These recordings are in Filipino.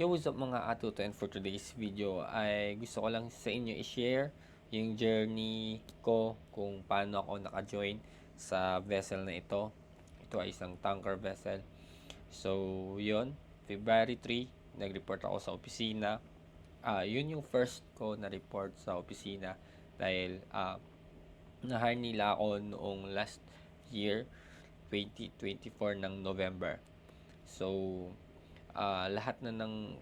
Yo, what's up mga atuto and for today's video ay gusto ko lang sa inyo i-share yung journey ko kung paano ako naka-join sa vessel na ito. Ito ay isang tanker vessel. So, yun, February 3, nag-report ako sa opisina. Ah, yun yung first ko na report sa opisina dahil ah na-hire nila ako noong last year 2024 ng November. So, ah, lahat na ng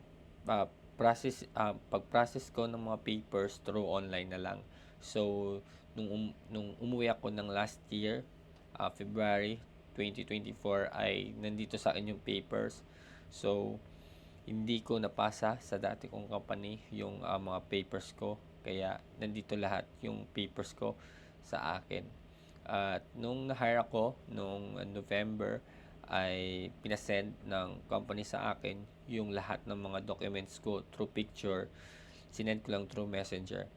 ah, process ah, pag-process ko ng mga papers through online na lang. So, nung um- nung umuwi ako ng last year, ah, February 2024 ay nandito sa akin yung papers. So, hindi ko napasa sa dati kong company yung ah, mga papers ko. Kaya nandito lahat yung papers ko sa akin. At nung na-hire ako nung November ay pinasend ng company sa akin yung lahat ng mga documents ko through picture. Sinend ko lang through messenger.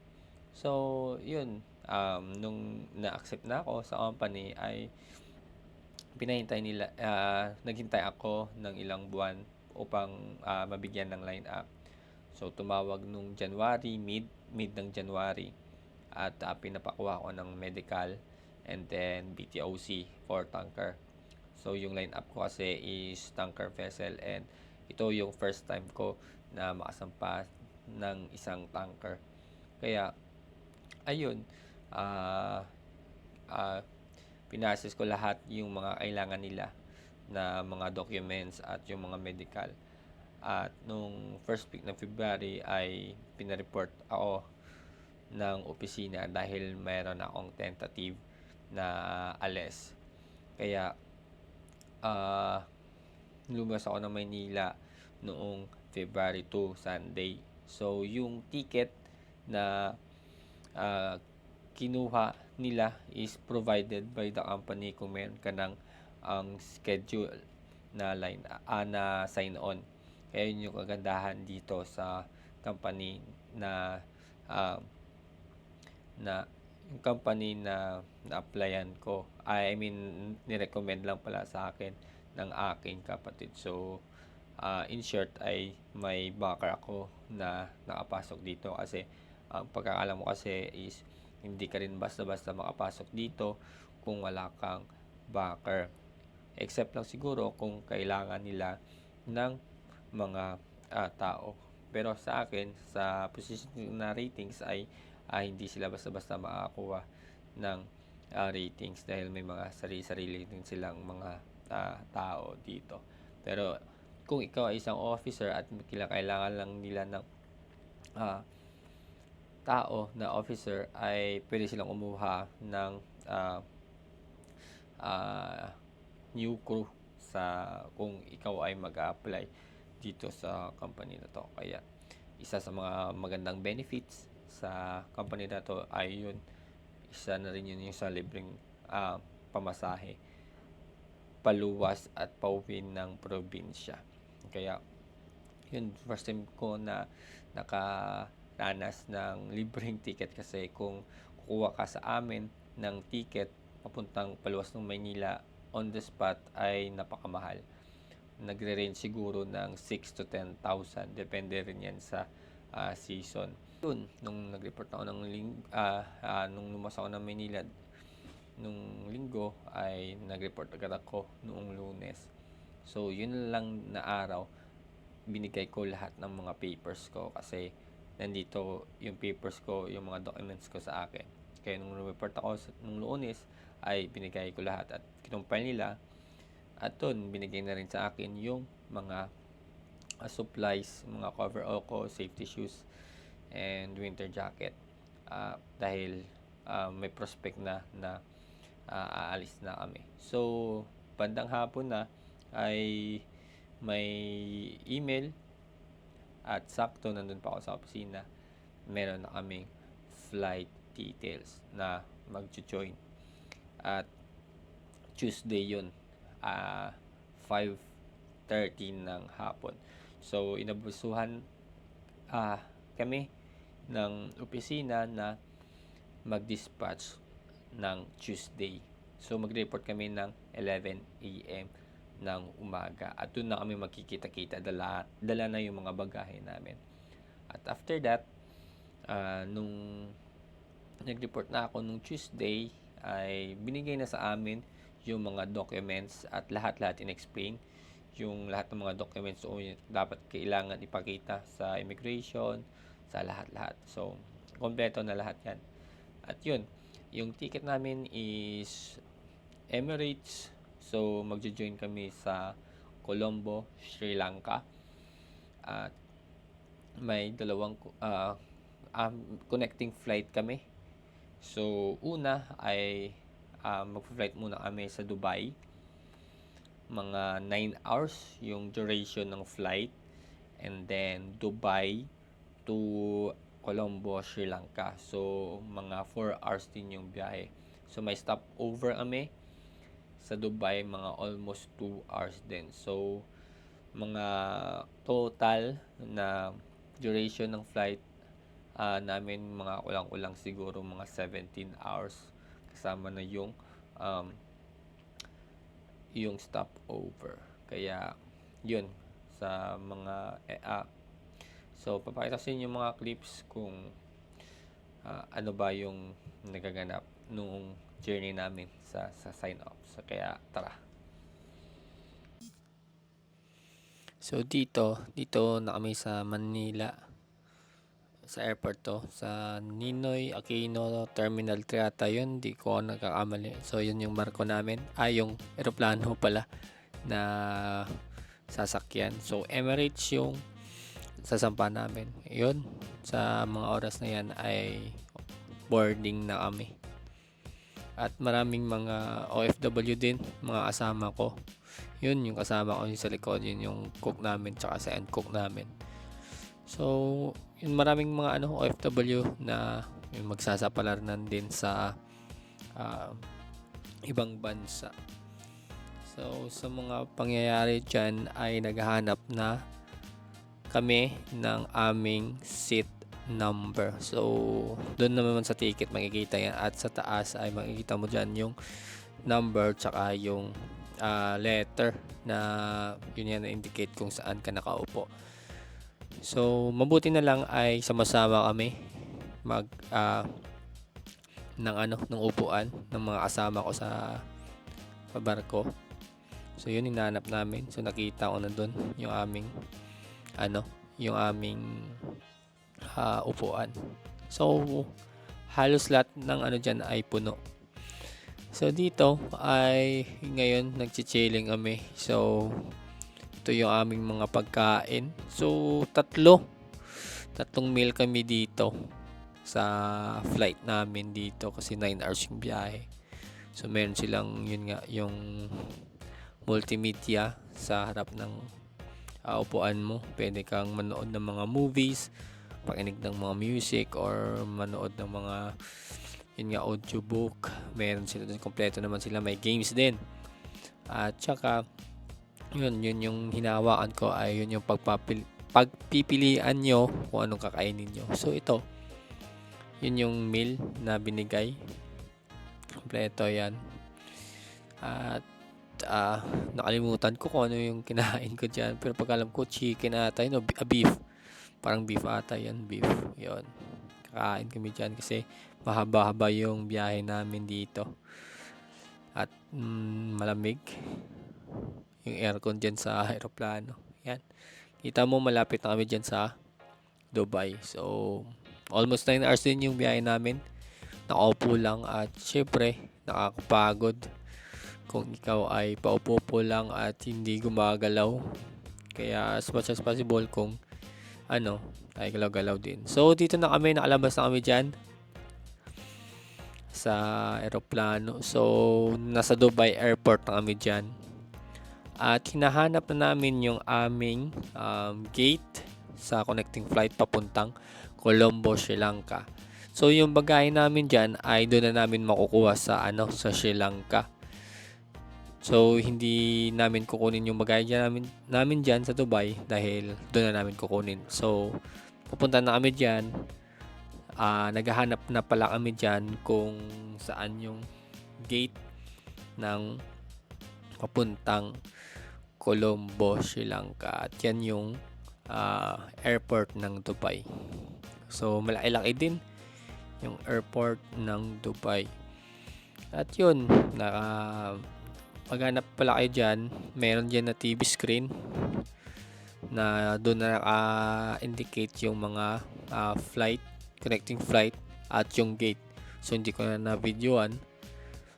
So, yun. Um, nung na-accept na ako sa company ay pinahintay nila, ah, naghintay ako ng ilang buwan upang ah, mabigyan ng line up. So, tumawag nung January, mid, mid ng January. At ah, pinapakuha ko ng medical and then BTOC for tanker. So, yung line up ko kasi is tanker vessel and ito yung first time ko na makasampa ng isang tanker. Kaya, ayun, ah ah, pinasis ko lahat yung mga kailangan nila na mga documents at yung mga medical. At nung first week ng February ay pinareport ako ng opisina dahil mayroon akong tentative na alis. Kaya ah lumabas ako ng Maynila noong February 2, Sunday. So, yung ticket na ah, kinuha nila is provided by the company kung meron ka ng ang schedule na line ah, na sign on. Kaya yun yung kagandahan dito sa company na ah, na yung company na na-applyan ko. I mean, nirecommend lang pala sa akin ng aking kapatid. So, ah, in short ay may backer ako na nakapasok dito kasi ang pagkakalam mo kasi is hindi ka rin basta-basta makapasok dito kung wala kang backer. Except lang siguro kung kailangan nila ng mga ah, tao. Pero sa akin, sa position na ratings ay ah, hindi sila basta-basta makakuha ng ah, ratings dahil may mga sarili-sarili din silang mga ah, tao dito. Pero kung ikaw ay isang officer at kailangan lang nila ng ah, tao na officer ay pwede silang kumuha ng ah, ah, new crew sa kung ikaw ay mag-apply dito sa company na to. Kaya isa sa mga magandang benefits sa company na to ay yun isa na rin yun yung sa libreng ah, pamasahe paluwas at pauwi ng probinsya. Kaya yun first time ko na nakaranas ng libreng ticket kasi kung kukuha ka sa amin ng ticket papuntang paluwas ng Maynila on the spot ay napakamahal. Nagre-range siguro ng 6 to 10,000 depende rin yan sa ah, season. Yun, nung nag-report ako ng ling ah, ah, nung lumas ako ng Maynila nung linggo ay nag-report agad ako noong lunes. So, yun lang na araw binigay ko lahat ng mga papers ko kasi nandito yung papers ko, yung mga documents ko sa akin. Kaya nung report ako nung lunes ay binigay ko lahat at kinumpile nila at doon binigay na rin sa akin yung mga ah, supplies, mga coverall ko, safety shoes, and winter jacket. Ah, dahil ah, may prospect na na ah, aalis na kami. So, bandang hapon na ay may email at sakto nandun pa ako sa opisina. Meron na kaming flight details na mag-join. At Tuesday yun. ah 5.30 ng hapon. So, inabusuhan ah kami ng opisina na mag-dispatch ng Tuesday. So, mag-report kami ng 11 a.m. ng umaga. At doon na kami magkikita-kita, dala, dala na yung mga bagahe namin. At after that, ah, nung nag-report na ako nung Tuesday, ay binigay na sa amin yung mga documents at lahat-lahat in-explain yung lahat ng mga documents o dapat kailangan ipakita sa immigration, sa lahat-lahat. So, kompleto na lahat yan. At yun, yung ticket namin is Emirates. So, magjo-join kami sa Colombo, Sri Lanka. At may dalawang ah, um, connecting flight kami. So, una ay ah, mag-flight muna kami sa Dubai. Mga 9 hours yung duration ng flight. And then, Dubai to Colombo, Sri Lanka. So, mga 4 hours din yung biyahe. So, may stop over kami sa Dubai, mga almost 2 hours din. So, mga total na duration ng flight ah, namin mga kulang-kulang siguro mga 17 hours kasama na yung um, yung stopover. Kaya yun sa mga eh, ah, so papakita sa inyo mga clips kung ah, ano ba yung nagaganap nung journey namin sa sa sign off. So kaya tara. So dito, dito na kami sa Manila. Sa airport to, sa Ninoy Aquino Terminal 3 ata yun, di ko nagkakamali. So yun yung marko namin, ah yung eroplano pala na sasakyan. So Emirates yung sasampa namin. Yun, sa mga oras na yan ay boarding na kami. At maraming mga OFW din, mga kasama ko. Yun, yung kasama ko yung sa likod, yun yung cook namin, tsaka sa end cook namin. So, yun maraming mga ano OFW na yung magsasapalaran din sa ah, ibang bansa. So, sa mga pangyayari dyan ay naghahanap na kami ng aming seat number. So, doon naman sa ticket makikita yan at sa taas ay makikita mo dyan yung number tsaka yung ah, letter na yun yan na-indicate kung saan ka nakaupo. So, mabuti na lang ay sama-sama kami mag ah, ng ano, ng upuan ng mga kasama ko sa barko. So, yun hinanap namin. So, nakita ko na doon yung aming ano, yung aming ah, upuan. So, halos lahat ng ano dyan ay puno. So, dito ay ngayon nagchichilling kami. So, ito yung aming mga pagkain. So, tatlo. Tatlong meal kami dito sa flight namin dito kasi 9 hours yung biyahe. So, meron silang yun nga, yung multimedia sa harap ng ah, upuan mo. Pwede kang manood ng mga movies, pakinig ng mga music, or manood ng mga yun nga, audiobook. Meron sila doon. Kompleto naman sila. May games din. At saka, yun, yun yung hinawakan ko ay yun yung pagpapil pagpipilian nyo kung anong kakainin nyo. So, ito, yun yung meal na binigay. Kompleto yan. At, ah, nakalimutan ko kung ano yung kinain ko dyan. Pero pag alam ko, chicken ata yun, o ah, beef. Parang beef ata yan, beef. Yun. Kakain kami dyan kasi mahaba-haba yung biyahe namin dito. At mm, malamig yung aircon dyan sa aeroplano. Yan. Kita mo malapit na kami dyan sa Dubai. So, almost 9 hours din yung biyahe namin. Nakaupo lang at syempre, nakakapagod. Kung ikaw ay paupo po lang at hindi gumagalaw. Kaya as much as possible kung ano, ay galaw-galaw din. So, dito na kami, nakalabas na kami dyan sa aeroplano. So, nasa Dubai Airport na kami dyan. At hinahanap na namin yung aming um, gate sa connecting flight papuntang Colombo, Sri Lanka. So, yung bagay namin dyan ay doon na namin makukuha sa ano sa Sri Lanka. So, hindi namin kukunin yung bagay namin, namin dyan sa Dubai dahil doon na namin kukunin. So, pupunta na kami dyan. Ah, naghahanap na pala kami dyan kung saan yung gate ng papuntang Colombo, Sri Lanka. At yan yung ah, airport ng Dubai. So, malaki-laki din yung airport ng Dubai. At yun, naka maghanap pala kayo dyan, meron dyan na TV screen na doon na naka-indicate yung mga ah, flight, connecting flight at yung gate. So hindi ko na na-videoan.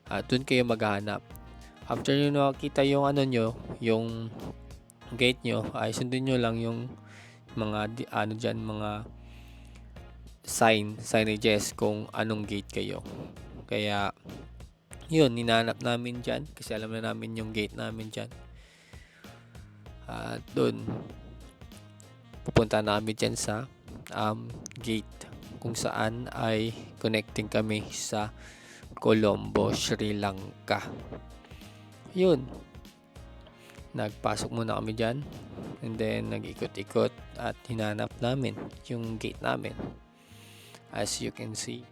At doon kayo maghahanap. After nyo nakita yung ano nyo, yung gate nyo, ay sundin nyo lang yung mga ano dyan, mga sign, signages kung anong gate kayo. Kaya yun, ninanap namin dyan kasi alam na namin yung gate namin dyan. At doon, pupunta namin dyan sa um, gate kung saan ay connecting kami sa Colombo, Sri Lanka. Yun. Nagpasok muna kami dyan and then nag-ikot-ikot at hinanap namin yung gate namin. As you can see,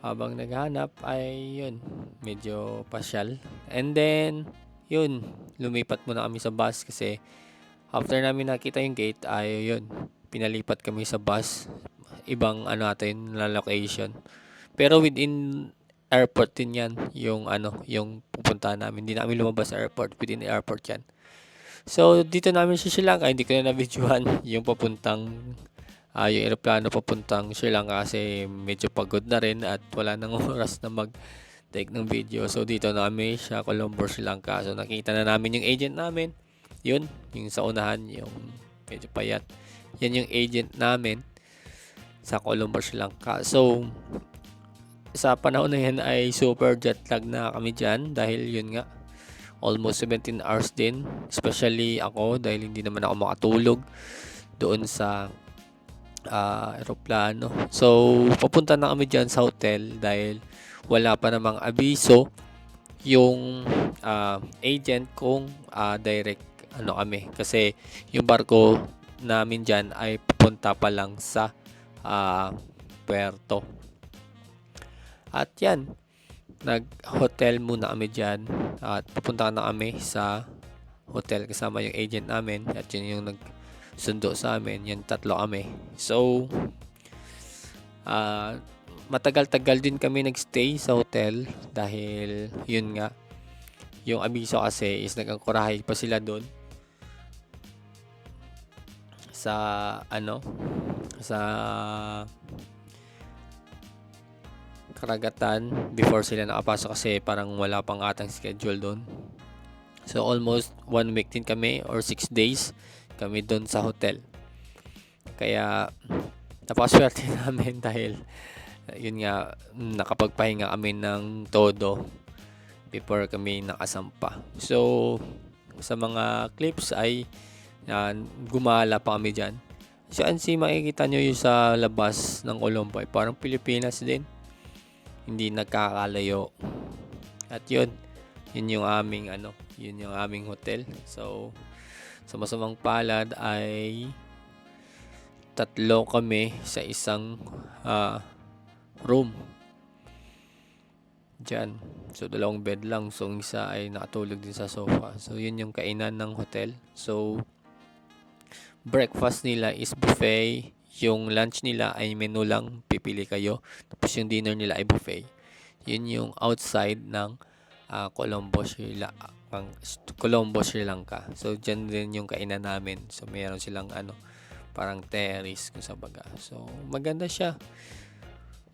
habang naghanap ay yun, medyo pasyal. And then, yun, lumipat muna kami sa bus kasi after namin nakita yung gate ay yun, pinalipat kami sa bus. Ibang ano natin na location. Pero within airport din yan, yung ano, yung pupuntahan namin. Hindi namin lumabas sa airport, within airport yan. So, dito namin sa Sri hindi ko na na-videoan yung papuntang ah yung eroplano papuntang Sri Lanka kasi medyo pagod na rin at wala nang oras na mag take ng video. So dito na kami sa Colombo, Sri Lanka. So nakita na namin yung agent namin. Yun, yung sa unahan, yung medyo payat. Yan yung agent namin sa Colombo, Sri Lanka. So sa panahon na yan ay super jet lag na kami dyan dahil yun nga almost 17 hours din especially ako dahil hindi naman ako makatulog doon sa ah, aeroplano. So, papunta na kami dyan sa hotel dahil wala pa namang abiso yung ah, agent kung ah, direct ano kami. Kasi yung barko namin dyan ay pupunta pa lang sa ah, puerto. At yan, nag-hotel muna kami dyan at pupunta na kami sa hotel kasama yung agent namin at yun yung nag sundo sa amin. Yan, tatlo kami. So, ah matagal-tagal din kami nagstay sa hotel dahil yun nga, yung abiso kasi is nag-angkorahe pa sila doon sa ano sa karagatan before sila nakapasok kasi parang wala pang atang schedule doon. So almost one week din kami or six days kami doon sa hotel. Kaya napakaswerte namin dahil yun nga nakapagpahinga kami ng todo before kami nakasampa. So sa mga clips ay yan, gumala pa kami dyan. So si makikita nyo yung sa labas ng Colombo ay parang Pilipinas din. Hindi nagkakalayo. At yun, yun yung aming ano, yun yung aming hotel. So sa masamang palad ay tatlo kami sa isang ah, room. Diyan. So, dalawang bed lang. So, isa ay nakatulog din sa sofa. So, yun yung kainan ng hotel. So, breakfast nila is buffet. Yung lunch nila ay menu lang. Pipili kayo. Tapos yung dinner nila ay buffet. Yun yung outside ng ah, Colombo, Sri Lanka. Colombo, Sri Lanka. So, dyan din yung kainan namin. So, meron silang ano, parang terrace kung sa baga. So, maganda siya.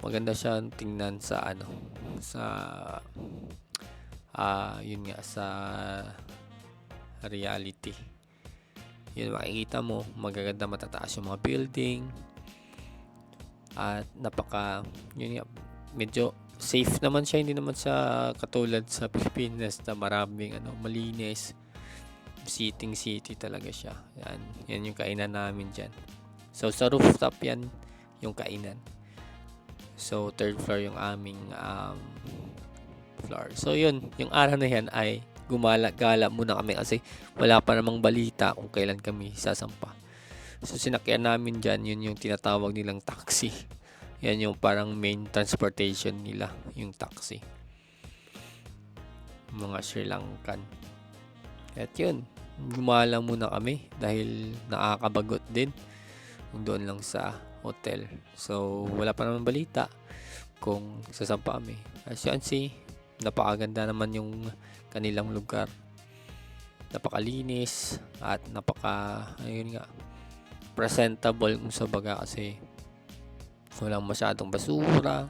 Maganda siya tingnan sa ano, sa ah yun nga sa reality. Yun makikita mo, magaganda matataas yung mga building. At napaka yun nga medyo safe naman siya, hindi naman sa katulad sa Pilipinas na maraming ano, malinis. Sitting city talaga siya. Yan, yan yung kainan namin diyan. So sa rooftop yan yung kainan. So third floor yung aming um, floor. So yun, yung araw na yan ay gumala-gala muna kami kasi wala pa namang balita kung kailan kami sasampa. So sinakyan namin dyan, yun yung tinatawag nilang taxi. Yan yung parang main transportation nila, yung taxi. Mga Sri Lankan. At yun, gumala muna kami dahil nakakabagot din doon lang sa hotel. So, wala pa naman balita kung saan pa kami. As you can see, napakaganda naman yung kanilang lugar. Napakalinis at napaka, ayun nga, presentable kung sa baga kasi walang masyadong basura.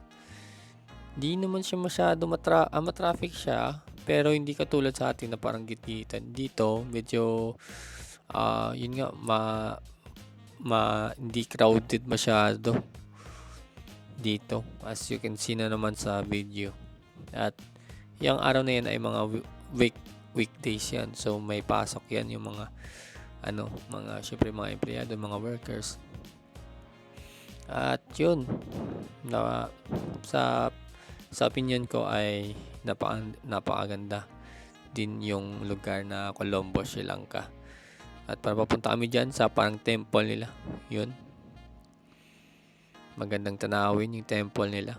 Di naman siya masyado matra ah, matraffic siya, pero hindi katulad sa atin na parang gitgitan. Dito, medyo, ah, yun nga, ma, ma, hindi crowded masyado dito. As you can see na naman sa video. At, yung araw na yan ay mga week, weekdays yan. So, may pasok yan yung mga, ano, mga, syempre mga empleyado, mga workers. At yun, na, sa sa opinion ko ay napaka, napakaganda din yung lugar na Colombo, Sri Lanka. At para papunta kami dyan sa parang temple nila. Yun. Magandang tanawin yung temple nila.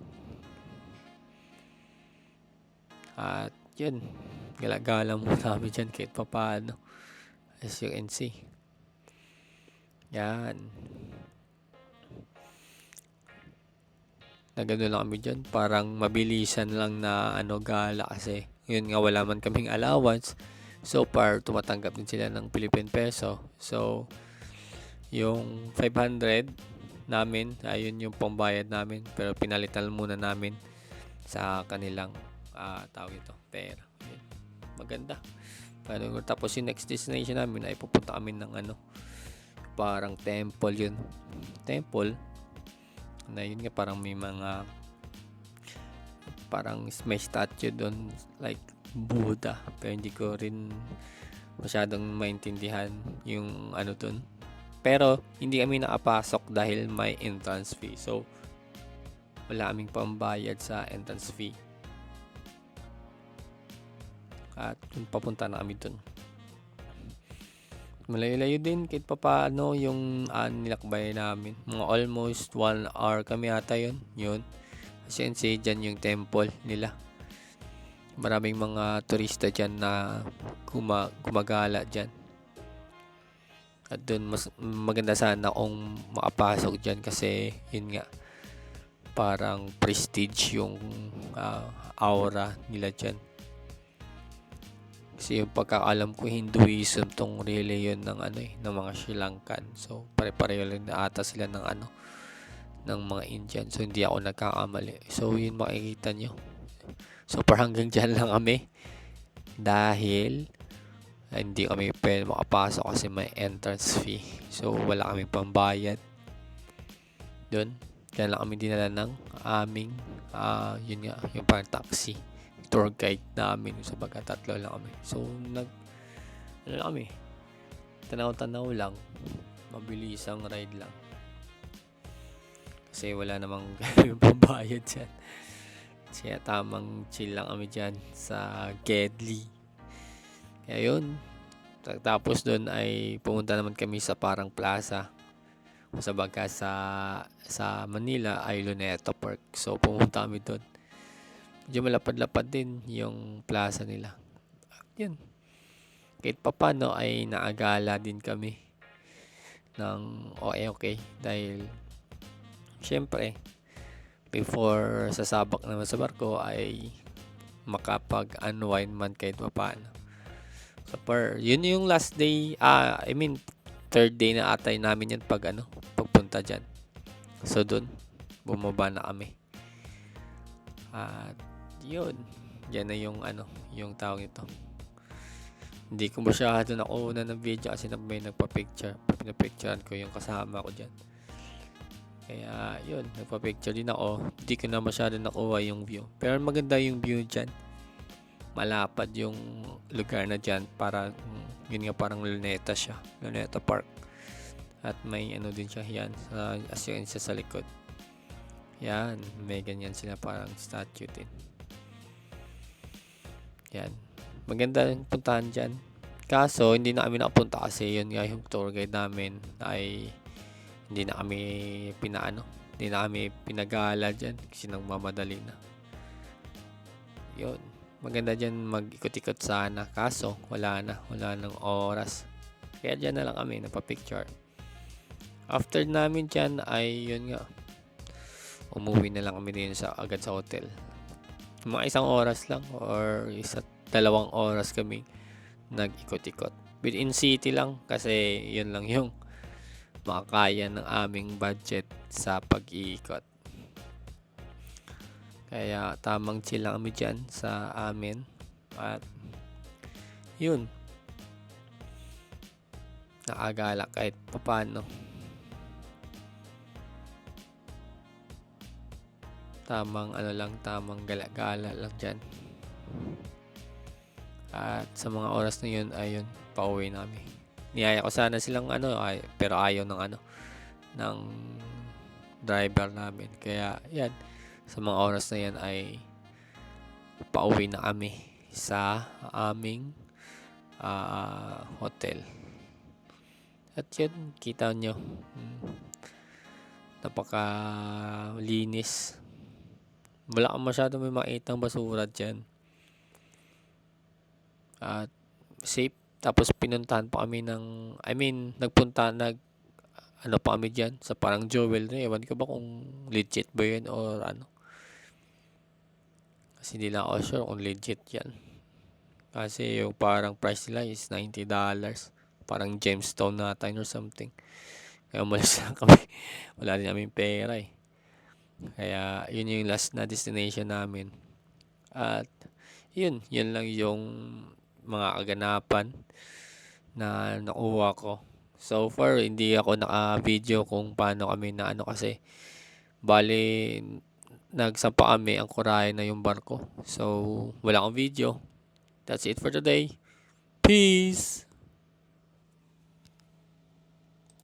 At yun. Galagala muna kami dyan kahit papaano. As you can see. Yan. Nagano lang kami dyan. Parang mabilisan lang na ano gala kasi yun nga wala man kaming allowance. So far, tumatanggap din sila ng Philippine peso. So, yung 500 namin, ayun yung pambayad namin. Pero pinalitan muna namin sa kanilang ah tawag ito, pera. Yun. Maganda. Pero, tapos yung next destination namin ay pupunta kami ng ano, parang temple yun. Temple na yun nga parang may mga parang may statue doon like Buddha. Pero hindi ko rin masyadong maintindihan yung ano doon. Pero hindi kami nakapasok dahil may entrance fee. So wala kaming pambayad sa entrance fee. At papunta na kami doon malayo-layo din kahit pa paano yung uh, nilakbay namin. Mga almost one hour kami ata yun. Yun. Kasi yun say, dyan yung temple nila. Maraming mga turista dyan na guma, gumagala dyan. At dun mas maganda sana kung makapasok dyan kasi yun nga parang prestige yung uh, aura nila dyan. Kasi yung pagkakalam ko Hinduism tong reliyon ng ano eh, ng mga Sri Lankan. So pare-pareho lang na ata sila ng ano ng mga Indian. So hindi ako nagkakamali. So yun makikita nyo. So par hanggang dyan lang kami. Dahil ay, hindi kami pwede makapasok kasi may entrance fee. So wala kami pambayad. Doon. Kaya lang kami dinala ng aming uh, yun nga, yung parang taxi tour guide namin sa baga tatlo lang kami. So, nag, ano lang kami, tanaw-tanaw lang, mabilisang ride lang. Kasi wala namang pambayad dyan. Kaya tamang chill lang kami dyan sa Gedli. Kaya yun. Tapos doon ay pumunta naman kami sa parang plaza. Sa baga sa, sa Manila ay Luneta Park. So pumunta kami doon medyo malapad-lapad din yung plaza nila. Yun. Kahit pa paano ay naagala din kami ng okay dahil syempre before sasabak naman sa barko ay makapag-unwind man kahit pa paano. So per, yun yung last day, ah, I mean third day na atay namin yan pag ano, pagpunta dyan. So dun, bumaba na kami. At yun. Yan na yung ano yung tawag ito. Hindi ko masyado nakuha ng video kasi na may nagpa-picture pinapicturean ko yung kasama ko dyan. Kaya yun nagpa-picture din ako. Hindi ko na masyado nakuha yung view. Pero maganda yung view dyan. Malapad yung lugar na dyan. Para yun nga parang luneta siya. Luneta park. At may ano din siya yan sa, as yun sa likod. Yan may ganyan sila parang statue din yan. Maganda yung puntahan dyan. Kaso, hindi na kami nakapunta kasi yun nga yung tour guide namin ay hindi na kami pinaano. Hindi na kami pinagala dyan kasi nang mamadali na. Yun. maganda dyan mag-ikot-ikot sana. Kaso, wala na. Wala nang oras. Kaya dyan na lang kami, napapicture. After namin dyan ay yun nga. Umuwi na lang kami din sa agad sa hotel. Mga isang oras lang or isa dalawang oras kami nag-ikot-ikot. Within city lang kasi yun lang yung makakaya ng aming budget sa pag-iikot. Kaya tamang chill lang kami dyan sa amin. At yun. Nakagala kahit papano. Tamang ano lang, tamang gala-gala lang dyan. At sa mga oras na yun, ayun, pauwi namin. Niyaya ko sana silang ano, ay, pero ayaw ng ano, ng driver namin. Kaya, yan, sa mga oras na yan ay pauwi na kami sa aming ah, hotel. At yun, kita nyo. mm, Napaka linis. Wala kang masyado may makitang basura dyan. At safe. Tapos pinuntahan pa kami ng, I mean, nagpunta, nag, ano pa kami dyan, sa parang jewelry. Ewan ko ba kung legit ba yun or ano. Kasi hindi lang ako sure kung legit yan. Kasi yung parang price nila is $90. Parang gemstone na or something. Kaya umalis lang kami. Wala din namin pera eh. Kaya yun yung last na destination namin. At yun, yun lang yung mga kaganapan na nakuha ko. So far, hindi ako naka-video kung paano kami na ano kasi bali nagsampa kami ang kurahe na yung barko. So, wala akong video. That's it for today. Peace!